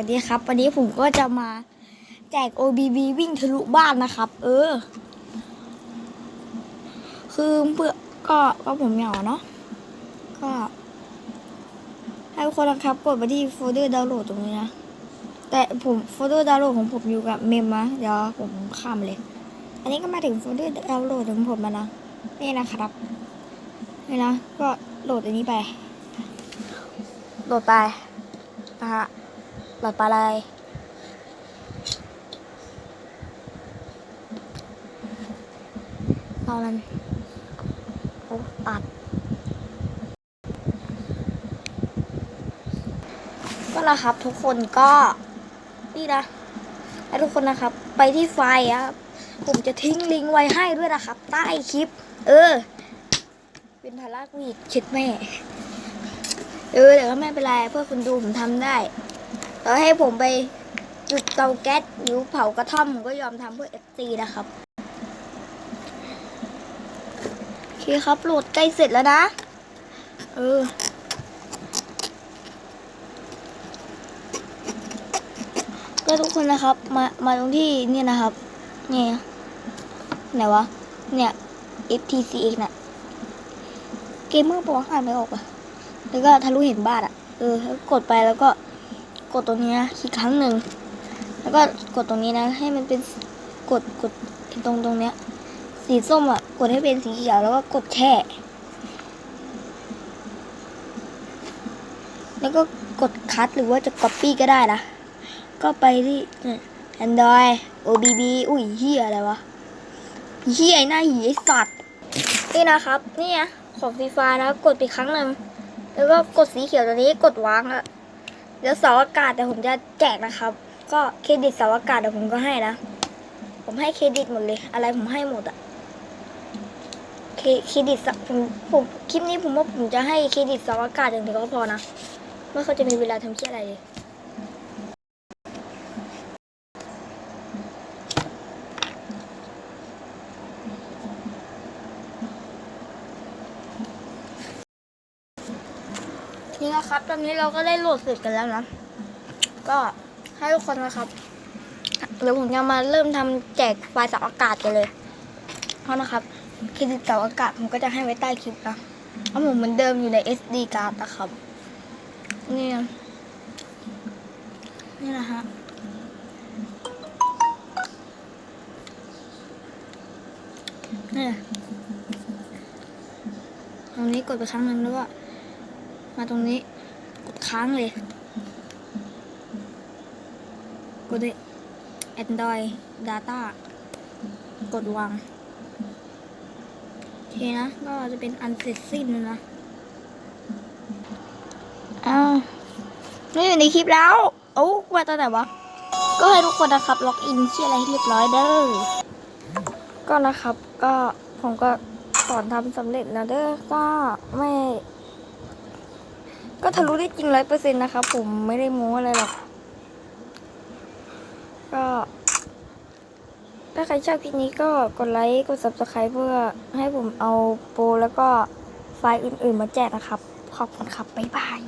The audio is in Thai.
วัสดีครับ วันนี้ผมก็จะมาแจก OBB วิ่งทะลุบ้านนะครับ เออ คือเพื่อก็ก็ผมเหงาเนาะก็ ให้ทุกคนนะครับกดไปที่โฟลเดอร์ดาวน์โหลดตรงนี้นะ แต่ผมโฟลเดอร์ดาวน์โหลดของผมอยู่กับเมมนะเดี๋ยวผมข้ามเลย อันนี้ก็มาถึงโฟลเดอร์ดาวน์โหลดของผมแล้วนะนี่นะครับนี่นะก็โหลดอันนี้ไปโหลดไปนะฮะ หลดไปเลยรอมันโอ้ตัด ก็ล้วครับทุกคนก็นี่นะและทุกคนนะครับ ไปที่ไฟอะครับ ผมจะทิ้งลิงก์ไว้ให้ด้วยนะครับ ใต้คลิป เออ เป็นภาระกูอีกคิดแม่ เออแต่ก็ไม่เป็นไรเพื่อคุณดูผมทำได้ ต่อให้ผมไปจุดเตาแก๊สหรือเผากระท่อมผมก็ยอมทำเพื่อเอฟซีนะครับโอเคครับโหลดใกล้เสร็จแล้วนะ เออก็ทุกคนนะครับ มามาตรงที่นี่นะครับเนี่ยไหนวะ เนี่ย FTCX น่ะ เกมเมอร์บอกว่าอ่านไม่ออกอะแล้วก็ทะลุเห็นบ้านอะเออ กดไปแล้วก็ กดตรงนี้นะอีกครั้งหนึ่ง แล้วก็กดตรงนี้นะ ให้มันเป็นกดกดตรงตรงเนี้ย สีส้มอะ กดให้เป็นสีเขียวแล้วก็กดแช่ แล้วก็กดคัดหรือว่าจะ copy ก็ได้นะ ก็ไปที่เนี่ย Android OBB อุ้ยเฮียอะไรวะเฮียไอหน้าหีไอสัตว์ นี่นะครับ นี่นะของฟรีไฟนะ กดไปครั้งหนึ่ง แล้วก็กดสีเขียวตัวนี้ กดวางอะ เดี๋ยวเสาอากาศแต่ผมจะแจกนะครับ ก็เครดิตเสาอากาศเดี๋ยวผมก็ให้นะ ผมให้เครดิตหมดเลย อะไรผมให้หมดอะเคเครดิตผมผมคลิปนี้ผมว่าผมจะให้เครดิตเสาอากาศอย่างเดียวก็พอนะไม่เขาจะมีเวลาทำเชี่ยอะไรเลย นี่นะครับ ตอนนี้เราก็ได้โหลดเสร็จกันแล้วนะ ก็ให้ทุกคนนะครับเดี๋ยวผมจะมาเริ่มทำแจกไฟล์เสาอากาศกันเลย เพราะนะครับเครดิตเสาอากาศผมก็จะให้ไว้ใต้คลิปนะเพราะผมเหมือนเดิมอยู่ใน SD card นะครับ นี่นะนี่นะฮะนี่ตรงนี้กดไปครั้งหนึ่งแล้วก็ มาตรงนี้ กดค้างเลย กดเลย Android Data กดวางโอเคนะ ก็จะเป็นอันเสร็จสิ้นแล้วนะ อ้าวนี่อยู่ในคลิปแล้วโอ้ว่าตอนไหนวะ ก็ให้ทุกคนนะครับ ล็อกอินที่อะไรให้เรียบร้อยเด้อ ก็นะครับ ก็ผมก็สอนทำสำเร็จแล้วเด้อ ก็ไม่ ก็ทะลุได้จริงร้อยเปอร์เซ็นต์นะครับผมไม่ได้โม้อะไรหรอก ก็ ถ้าใครชอบคลิปนี้ก็กดไลค์ กด subscribe เพื่อให้ผมเอาโปรแล้วก็ไฟล์อื่นๆมาแจกนะครับ ขอบคุณครับ บ๊ายบาย